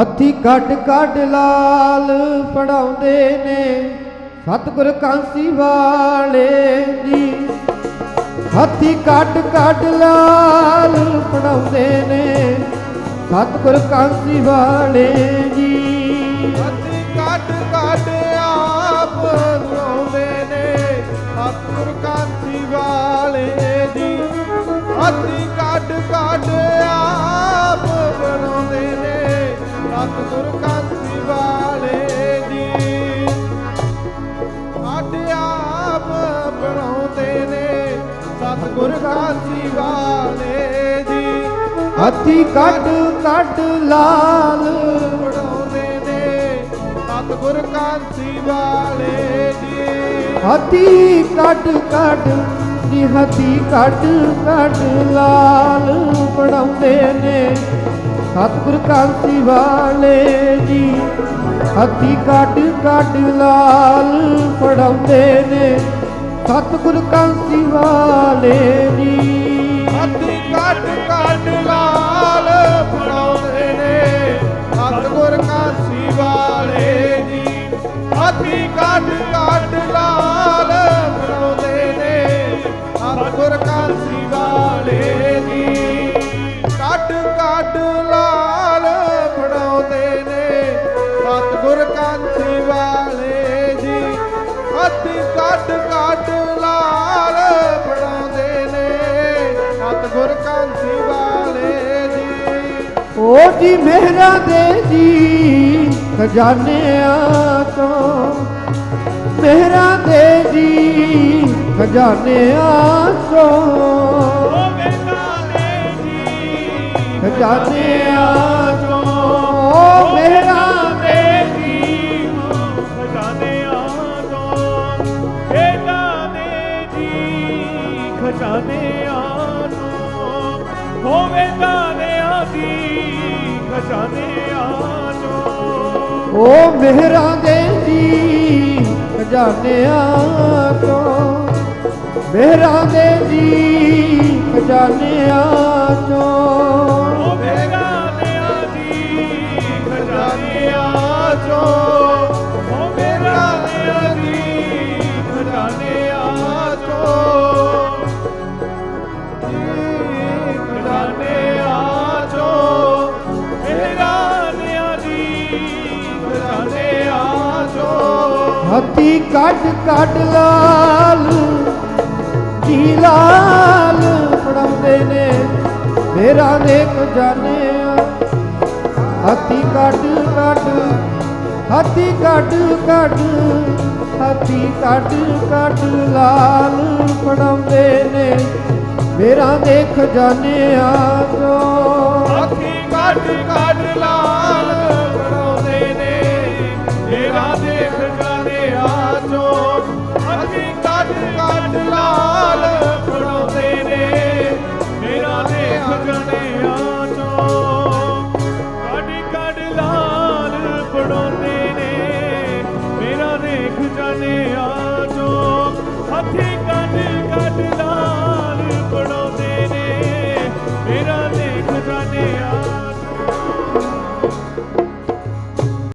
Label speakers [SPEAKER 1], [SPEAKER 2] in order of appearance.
[SPEAKER 1] ਹੱਥੀ ਕੱਢ ਕੱਢ ਲਾਲ ਪੜਾਉਂਦੇ ਨੇ। ਸਤਿਗੁਰ ਕਾਂਸੀ ਵਾਲੇ ਜੀ। ਹੱਥੀ ਕੱਢ ਕੱਢ ਲਾਲ ਪੜਾਉਂਦੇ ਨੇ। ਸਤਿਗੁਰ ਕਾਂਸੀ ਵਾਲੇ ਜੀ।
[SPEAKER 2] ਹੱਥੀ ਕੱਢ ਕੱਢ ਆਪ ਲਾਉਂਦੇ ਨੇ। ਸਤਿਗੁਰ ਸਤਿਗੁਰ ਕਾਂਤੀ ਵਾਲੇ ਜੀ। ਕੱਢ ਆਪ ਬਣਾਉਂਦੇ ਨੇ ਸਤਿਗੁਰ ਕਾਂਤੀ ਵਾਲੇ ਜੀ।
[SPEAKER 1] ਹੱਥੀ ਕੱਢ ਕੱਢ ਲਾਲ।
[SPEAKER 2] ਬਣਾਉਂਦੇ ਨੇ ਸਤਿਗੁਰ ਕਾਂਤੀ ਵਾਲੇ ਜੀ।
[SPEAKER 1] ਹੱਥੀ ਕੱਢ ਕੱਢ ਜੀ ਹੱਥੀ ਕੱਢ ਕੱਢ ਲਾਲ ਪੜਾਉਂਦੇ ਨੇ ਸਤਿਗੁਰ ਕਾਂਤੀ ਵਾਲੇ ਜੀ ਹੱਥੀ ਕੱਢ ਕੱਢ ਲਾਲ ਪੜਾਉਂਦੇ ਨੇ। ਸਤਿਗੁਰ ਕਾਂਤੀ ਵਾਲੇ ਜੀ
[SPEAKER 2] ਹੱਥੀ ਕੱਢ ਕੱਢ ਲਾਲ ਫੜਾਉਂਦੇ ਨੇ। ਸਤਿਗੁਰ ਕਾਂਸੀ ਵਾਲੇ ਜੀ ਹੱਥੀ ਕੱਢ ਕੱਢ ਕਾਂਸੀ ਵਾਲੇ ਜੀ। ਹੱਥੀ ਕੱਢ ਕੱਢ ਲਾਲ ਫੜਾਉਂਦੇ ਨੇ। ਸਤਿਗੁਰ ਕਾਂਸੀ ਵਾਲੇ ਜੀ।
[SPEAKER 1] ਓ ਜੀ ਮਹਿਰਾ ਦੇ ਜੀ ਖਜ਼ਾਨਿਆਂ ਤੋਂ। ਮਹਿਰਾ ਦੇ ਜੀ ਖਜ਼ਾਨਿਆਂ ਤੋਂ। ਖਜ਼ਾਨਿਆਂ
[SPEAKER 3] ਖਜ਼ਾਨਿਆਂ ਤੋਂ ਹੋਵੇ ਦਾਨਿਆਂ ਦੀ ਖਜ਼ਾਨਿਆਂ ਤੋਂ
[SPEAKER 1] ਓ ਮਹਿਰਾ ਦੇ ਜੀ ਖਜ਼ਾਨਿਆਂ ਤੋਂ ਮਹਿਰਾ ਦੇ ਜੀ ਖਜ਼ਾਨਿਆਂ ਤੋਂ
[SPEAKER 3] ਹੋਵੇ ਦਾਨਿਆਂ ਦੀ ਖਜ਼ਾਨਿਆਂ
[SPEAKER 2] ਚੋ
[SPEAKER 3] ਹੋਵੇ ਦਾਨਿਆਂ ਦੀ ਖਜ਼ਾਨਿਆਂ ਚੋਂ
[SPEAKER 1] ਹੱਥੀ ਕੱਢ ਕੱਢ ਲਾਲ ਜੀ ਲਾਲ ਪੜਾਉਂਦੇ ਨੇ ਮੇਰਾ ਦੇ ਖਜ਼ਾਨਿਆਂ ਹੱਥੀ ਕੱਢ ਕੱਢ, ਹੱਥੀ ਕੱਢ ਕੱਢ, ਹੱਥੀ ਕੱਢ ਕੱਢ ਲਾਲ ਪੜਾਉਂਦੇ ਨੇ ਮੇਰਾ ਦੇ ਖਜ਼ਾਨਿਆਂ ਤੋਂ
[SPEAKER 2] ਹੱਥੀ ਕੱਢ ਕੱਢ ਲਾਲ ਦੇਖ ਜਾਣੇ